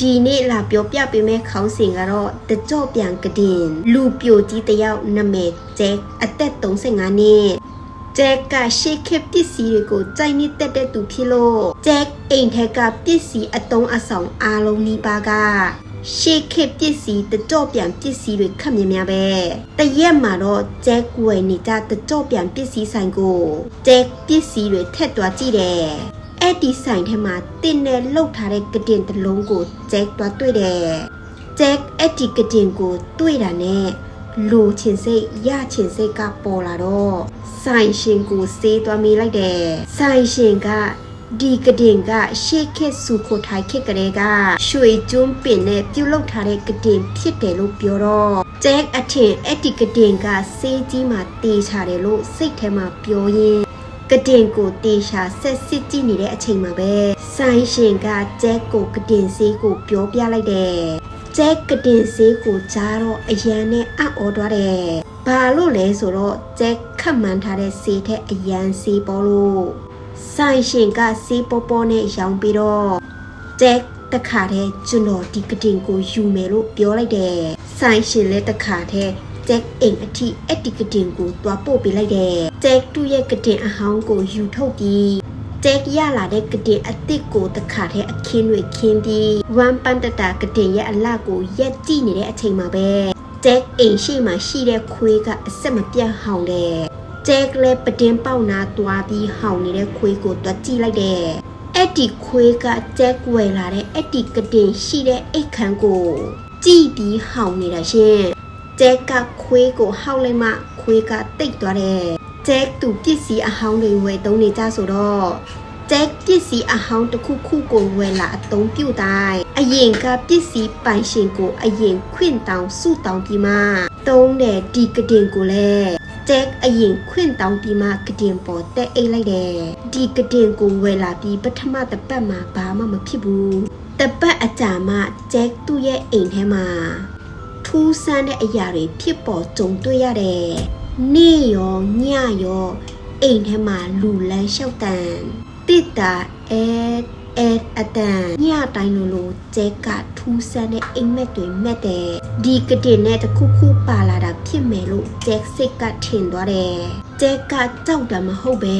ဒီနေ့လာပြောပြပေးမယ့်ခေါင်းစဉ်ကတော့တကြော့ပြန်ကတင် လူပြိုကြီးတစ်ယောက်နာမည်ဂျက်အသက်35နှစ်ဂျက်ကရှေ့ခက်ပစ္စည်းတွေကိုကြိုက်နေတက်တဲ့သူဖြစ်လို့ဂျက်အိမ်ထက်ကပစ္စည်းအတုံးအဆောင်အားလုံးနီးပါးကရှေ့ခက်ပစ္စည်းတကြော့ပြန်ပစ္စည်းတွေခက်မြင်များပဲတရက်မှာတော့ဂျက်ဝယ်နေကြတကြော့ပြန်ပစ္စည်းဆိုင်ကိုဂျက်ပစ္စည်းတွေထက်သွားကြည့်တယ် အဲ့ဒီဆိုင်ထဲမှာတင်းနဲ့လှုပ်ထားတဲ့ကတင်တစ်လုံးကိုဂျက်သွားတွေ့တယ်။ဂျက်အဲ့ဒီကတင်ကိုတွေ့တာနဲ့လိုချင်စိတ်ရချင်စိတ်ကပေါ်လာတော့ဆိုင်ရှင်ကိုစေးသွားမိလိုက်တယ်။ဆိုင်ရှင်ကဒီကတင်ကရှေ့ခက်စုခိုထိုင်ခက်ကလေးကရွှေကျွန်းပင်နဲ့ပြုတ်လောက်ထားတဲ့ကတင်ဖြစ်တယ်လို့ပြောတော့ဂျက်အထင်အဲ့ဒီကတင်ကစေးကြီးမှတေးချတယ်လို့စိတ်ထဲမှာပြောရင်း ကတင်ကိုတေရှာဆက်စစ်ကြည့်နေတဲ့အချိန်မှာပဲဆိုင်ရှင်ကဂျက်ကိုကတင်ဆေးကိုပြောပြလိုက်တယ်ဂျက်ကတင်ဆေးကိုကြားတော့အရန်နဲ့အံ့ဩသွားတယ်ဘာလို့လဲဆိုတော့ဂျက်ခတ်မှန်းထားတဲ့ဆေးထက်အရန်ဆေးပေါ်လို့ဆိုင်ရှင်ကဆေးပေါ်ပေါ်နဲ့ရောင်းပြီးတော့ဂျက်တခါတည်းကျွန်တော်ဒီကတင်ကိုယူမယ်လို့ပြောလိုက်တယ်ဆိုင်ရှင်လည်းတခါတည်း ဂျက်အိမ်အထိအတီကတင်ကိုတွားပို့ပေးလိုက်တယ်ဂျက်သူ့ရဲ့ကတင်အဟောင်းကိုယူထုတ်ပြီးဂျက်ရလာတဲ့ကတင်အစ်စ်ကိုတခါတည်းအခင်းတွေခင်းပြီးဝမ်ပန်တတာကတင်ရဲ့အလကိုရက်ကြည့်နေတဲ့အချိန်မှာပဲဂျက်အိမ်ရှိမှရှိတဲ့ခွေးကအဆက်မပြတ်ဟောင်းတယ်ဂျက်လည်းပတင်းပေါက်နာတွားပြီးဟောင်းနေတဲ့ခွေးကိုတွားကြည့်လိုက်တယ်အဲ့ဒီခွေးကဂျက်ဝယ်လာတဲ့အဲ့ဒီကတင်ရှိတဲ့အိတ်ခမ်းကိုကြည့်ပြီးဟောင်းနေတာရှင်ဂျ က်ကခွေးကိုဟောက်လိုက်မှခွေးကတိတ်သွားတယ်ဂျက်သူပစ္စည်းအဟောင်းတွေဝယ်သုံးနေကြဆိုတော့ဂျက်ပစ္စည်းအဟောင်းတစ်ခုခုကိုဝယ်လာအသုံးပြုတိုင်းအရင်ကပစ္စည်းပိုင်ရှင်ကိုအရင်ခွင့်တောင်းစုတောင်းပြီးမှသုံးတယ်ဒီကတင်ကိုလည်းဂျက်အရင်ခွင့်တောင်းပြီးမှကတင်ပေါ်တက်အိတ်လိုက်တယ်ဒီကတင်ကိုဝယ်လာပြီးပထမတစ်ပတ်မှာဘာမှမဖြစ်ဘူးတစ်ပတ်အကြာမှဂျက်သူ့ရဲ့အိမ်ထဲမှာထူး ဆန်းတဲ့အရာတွေဖြစ်ပေါ်ကြုံတွေ့ရတယ်။နေ့ရောညရောအိမ်ထဲမှာလူလန်းလျှောက်တန်တိတာအဲအဲအတန်ညတိုင်းလိုလိုကျဲကထူးဆန်းတဲ့အိမ်မက်တွေမက်တယ်ဒီကတင်နဲ့တစ်ခုခုပါလာတာဖြစ်မယ်လို့ကျဲစိတ်ကထင်သွားတယ်ကျဲကကြောက်တာမဟုတ်ပဲ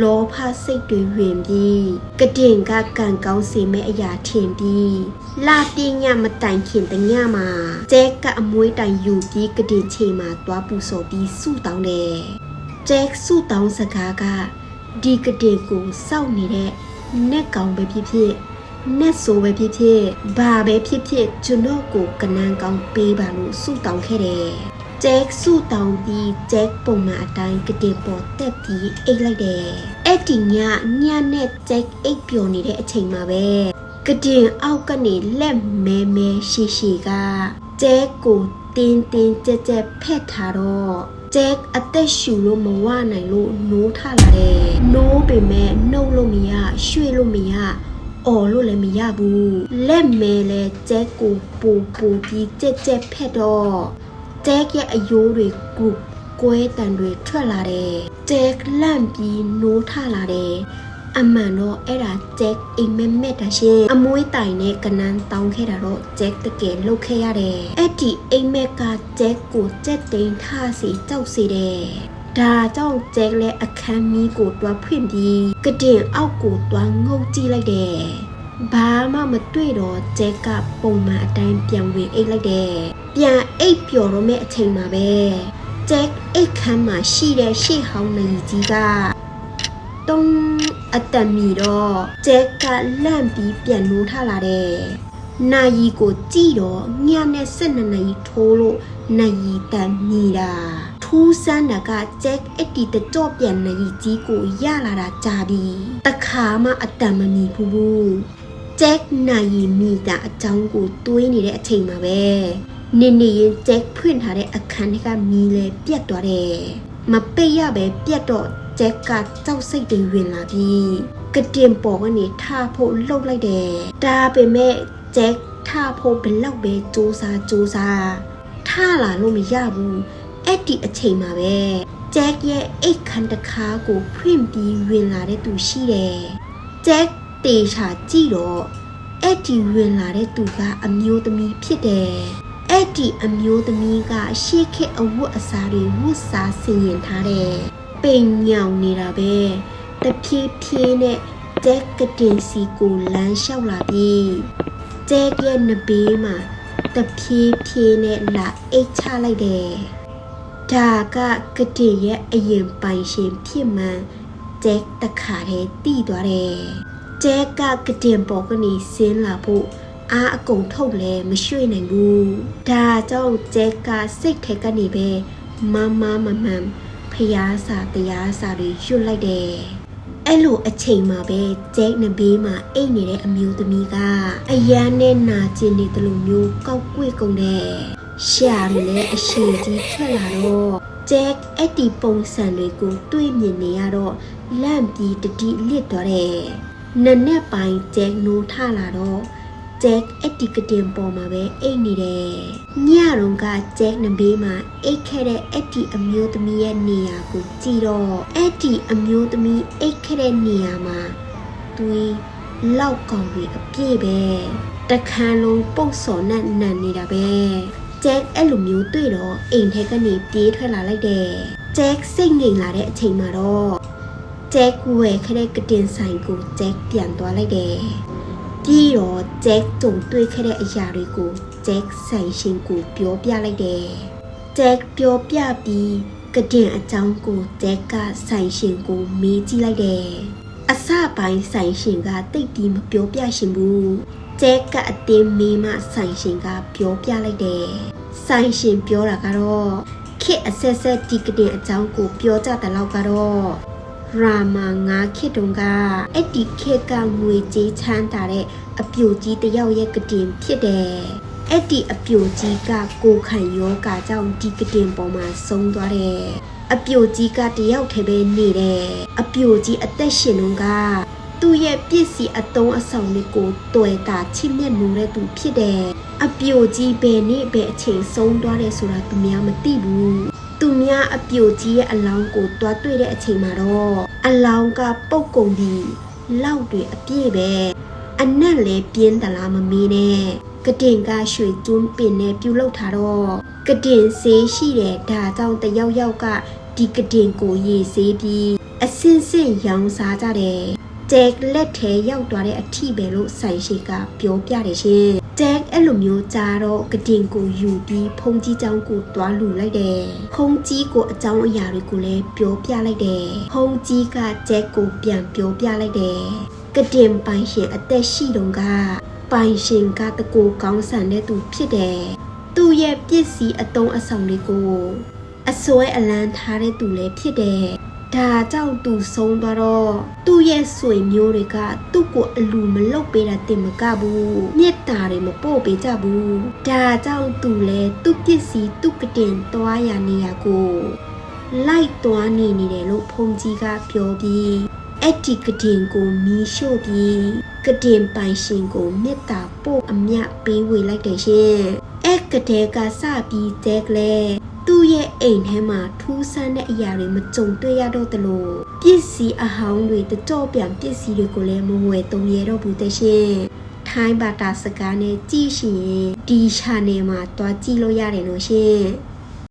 လောဘစိတ်တွေဝင်ပြီးကတင်ကကံကောင်းစေမဲ့အရာထင်ပြီးလာပြင်းညမတိုင်ခင်တညမှာကျဲကအမွေးတိုင်ယူပြီးကတင်ချိန်မှာသွားပူစော်ပြီးစုတောင်းတယ်ကျဲစုတောင်းစကားကဒီကတင်ကိုစောင့်နေတဲ့နက်ကောင်ပဲဖြစ်ဖြစ်နက်ဆိုပဲဖြစ်ဖြစ်ဘာပဲဖြစ်ဖြစ်ကျွန်တော်ကိုကနန်းကောင်းပေးပါလို့စုတောင်းခဲ့တယ် ဂျက်စုတောင်းပြီးဂျက်ပုံမှန်အတိုင်းကတိပေါ်တက်ပြီးအိတ်လိုက်တယ်။အဲ့ဒီညညနဲ့ဂျက်အိတ်ပျော်နေတဲ့အချိန်မှာပဲကတင်အောက်ကနေလက်မဲမဲရှိရှိကဂျက်ကိုတင်းတင်းကြက်ကြက်ဖက်ထားတော့ဂျက်အသက်ရှူလို့မဝနိုင်လို့နိုးထလာတယ်။နိုးပေမဲ့နှုတ်လို့မရရွှေ့လို့မရအော်လို့လည်းမရဘူးလက်မဲလဲဂျက်ကိုပူပူပြီးကြက်ကြက်ဖက်တော့ ဂျက်ရဲ့အယိုးတွေကုကွဲတန်တွေထွက်လာတယ်။ဂျက်လန့်ပြီးနိုးထလာတယ်။အမှန်တော့အဲ့ဒါဂျက်အိမ်မက်မက်တာရှင်အမွေးတိုင်နဲ့ကနန်းတောင်းခဲ့တာတော့ဂျက်တကယ်လှုပ်ခဲ့ရတယ်။အဲ့ဒီအိမ်မက်ကဂျက်ကိုကြက်တိန်ထစီကြောက်စေတယ်။ဒါကြောင့်ဂျက်လည်းအခန်းမီးကိုတွားဖွင့်ပြီးကတင်အောက်ကိုတွားငုတ်ကြည့်လိုက်တယ်။ ဘာမှမတွေ့တော့ဂျက်ကပုံမှန်အတိုင်းပြန်ဝင်အိတ်လိုက်တယ်။ပြန်အိတ်ပျော်တော့မဲ့အချိန်မှာပဲဂျက်အိတ်ခမ်းမှာရှိတဲ့ရှေ့ဟောင်းနေကြီးကတုံးအတန်မီတော့ဂျက်ကလန့်ပြီးပြန်နိုးထလာတယ်။နာယီကိုကြည့်တော့ညနဲ့၁၂နာရီထိုးလို့နာယီတန်မီတာထူးဆန်းတာကဂျက်အတီတကြော့ပြန်နာယီကြီးကိုရလာတာကြာပြီ။တခါမှအတန်မမီဘူးဘူး။ ဂျက်နိုင်မီတာအကြောင်းကိုတွေးနေတဲ့အချိန်မှာပဲနေနေရင်ဂျက်ဖွင့်ထားတဲ့အခန်းထဲကမီးလဲပြတ်သွားတယ်မပိတ်ရပဲပြတ်တော့ဂျက်ကကြောက်စိတ်တွေဝင်လာပြီးကတင်ပေါ်ကနေထားဖို့လှုပ်လိုက်တယ်ဒါပေမဲ့ဂျက်ထားဖို့ဘယ်လောက်ပဲစူးစားစူးစားထားလာလို့မရဘူးအဲ့ဒီအချိန်မှာပဲဂျက်ရဲ့အိတ်ခမ်းတစ်ခါကိုဖွင့်ပြီးဝင်လာတဲ့သူရှိတယ်ဂျက် တေချာကြည့်တော့အဲ့ဒီဝင်လာတဲ့သူကအမျိုးသမီးဖြစ်တယ်အဲ့ဒီအမျိုးသမီးကရှေ့ခေတ်အဝတ်အစားတွေဝတ်စားဆင်ရင်ထားတယ်ပိန်ညောင်နေတာပဲတဖြည်းဖြည်းနဲ့ဂျက်ကတင်စီကိုလမ်းလျှောက်လာပြီးဂျက်ရဲ့နဘေးမှာတဖြည်းဖြည်းနဲ့လာအိတ်ချလိုက်တယ်ဒါကကတိရဲ့အရင်ပိုင်ရှင်ဖြစ်မှန်ဂျက်တခါတည်းတီးသွားတယ်။ဂျ က်ကကတင်ပေါ်ကနေဆင်းလာဖို့အားအကုန်ထုတ်လဲမရွှေ့နိုင်ဘူး။ဒါကြောင့်ဂျက်ကစိတ်ထဲကနေပဲမမမမန်ဖျားစာတရားစာတွေရွတ်လိုက်တယ်။အဲ့လိုအချိန်မှာပဲဂျက်နဘေးမှာအိတ်နေတဲ့အမျိုးသမီးကအရန်နဲ့နာကျင်နေတယ်လို့မျိုးကောက်ကွေ့ကုန်တယ်။ရှာရလည်းအရှိကြီးထွက်လာတော့ဂျက်အဲ့ဒီပုံစံတွေကိုတွေးမြင်နေရတော့လန့်ပြီးတတိလစ်သွားတယ်။ နက်နဲ့ပိုင်းဂျက်နိုးထလာတော့ဂျက်အဲ့ဒီကတင်ပေါ်မှာပဲအိတ်နေတယ်။ညတုန်းကဂျက်နဘေးမှာအိတ်ခဲ့တဲ့အဲ့ဒီအမျိုးသမီးရဲ့နေရာကိုကြည့်တော့အဲ့ဒီအမျိုးသမီးအိတ်ခဲ့တဲ့နေရာမှာသွေးလောက်ကောင်တွေအပြည့်ပဲတခါလုံးပုတ်စော်နဲ့နန်နေတာပဲဂျက်အဲ့လိုမျိုးတွေ့တော့အိမ်ထဲကနေပြေးထွက်လာလိုက်တယ်ဂျက်စိတ်ငြိမ်လာတဲ့အချိန်မှာတော့ ဂျက်ဝယ်ခဲ့တဲ့ကတင်ဆိုင်ကိုဂျက်ပြန်သွားလိုက်တယ်ပြီးတော့ဂျက်တုံတွေ့ခဲ့တဲ့အရာတွေကိုဂျက်ဆိုင်ရှင်ကိုပြောပြလိုက်တယ်ဂျက်ပြောပြပြီးကတင်အကြောင်းကိုဂျက်ကဆိုင်ရှင်ကိုမေးကြည့်လိုက်တယ်အစပိုင်းဆိုင်ရှင်ကတိတ်ပြီးမပြောပြရှင်ဘူးကျဲကအတင်းမင်းမဆိုင်ရှင်ကပြောပြလိုက်တယ်ဆိုင်ရှင်ပြောတာကတော့ခစ်အဆက်ဆက်ဒီကတင်အကြောင်းကိုပြောကြတဲ့လောက်ကတော့ ရာမာငါခစ်တုံကအဲ့ဒီခစ်ကငွေကြေးချမ်းတာတဲ့အပြိုကြီးတစ်ယောက်ရဲ့ကတင်ဖြစ်တယ်အဲ့ဒီအပြိုကြီးကကိုခံယောဂါကြောင့်ဒီကတင်ပေါ်မှာဆုံးသွားတယ်အပြိုကြီးကတယောက်တည်းပဲနေတယ်အပြိုကြီးအသက်ရှင်တော့ကသူ့ရဲ့ပစ္စည်းအတုံးအဆောင်တွေကိုတွေ့တာချစ်မြတ်နိုးတဲ့သူဖြစ်တယ်အပြိုကြီးဘယ်နေ့ဘယ်အချိန်ဆုံးသွားတယ်ဆိုတာသူများမသိဘူးသူ များအပြိုကြီးရဲ့အလောင်းကိုတွားတွေ့တဲ့အချိန်မှာတော့အလောင်းကပုတ်ကုန်ပြီးလောက်တွေအပြည့်ပဲအနက်လည်းပြင်းသလားမမေးနဲ့ကတင်ကရွှေကျွန်းပင်နဲ့ပြုတ်လောက်ထားတော့ကတင်ဆေးရှိတယ်ဒါကြောင့်တယောက်ယောက်ကဒီကတင်ကိုရေဆေးပြီးအစင်စင်ရောင်းစားကြတယ် tag လက်ထဲရောက်သွားတဲ့အထိပဲလို့ဆိုင်ရှိကပြောပြတယ်ရှင် tag အဲ့လိုမျိုးကြတော့ကတင်ကိုယူပြီးဖုန်ကြီးချောင်းကိုတွားလူလိုက်တယ်ဖုန်ကြီးကိုအကြောင်းအရာတွေကိုလည်းပြောပြလိုက်တယ်ဖုန်ကြီးက tag ကိုပြန်ပြောပြလိုက်တယ်ကတင်ပိုင်ရှင်အသက်ရှိတုန်းကပိုင်ရှင်ကတကူကောင်းဆန်တဲ့သူဖြစ်တယ်သူ့ရဲ့ပစ္စည်းအတုံးအဆောင်တွေကိုအစွဲအလန်းထားတဲ့သူလည်းဖြစ်တယ် ဒါကြောင့်သူဆုံးသွားတော့သူ့ရဲ့ဆွေမျိုးတွေကသူ့ကိုအလူမလုတ်ပေးတာတင်မကဘူး။မြစ်တာတွေမပို့ပေးကြဘူး။ဒါကြောင့်သူလည်းသူ့ပစ္စည်းသူ့ကတင်သွားရနေရကိုလိုက်သွားနေနေတယ်လို့ဖုန်ကြီးကပြောပြီးအဲ့ဒီကတင်ကိုမီးရှို့ပြီးကတင်ပိုင်ရှင်ကိုမေတ္တာပို့အမြပေးဝေလိုက်တယ်ရှင်။အဲ့ကတဲ့ကစပြီးတဲ့ကလေး သူ့ရဲ့အိမ်ထဲမှာထူးဆန်းတဲ့အရာတွေမကြုံတွေ့ရတော့သလိုပစ္စည်းအဟောင်းတွေတကြော့ပြန်ပစ္စည်းတွေကိုလည်းမဝယ်သုံးရတော့ဘူးတဲ့ရှင်ထိုင်းဘာသာစကားနဲ့ကြည့်ရှင်ဒီ channel မှာတွားကြည့်လို့ရတယ်လို့ရှင်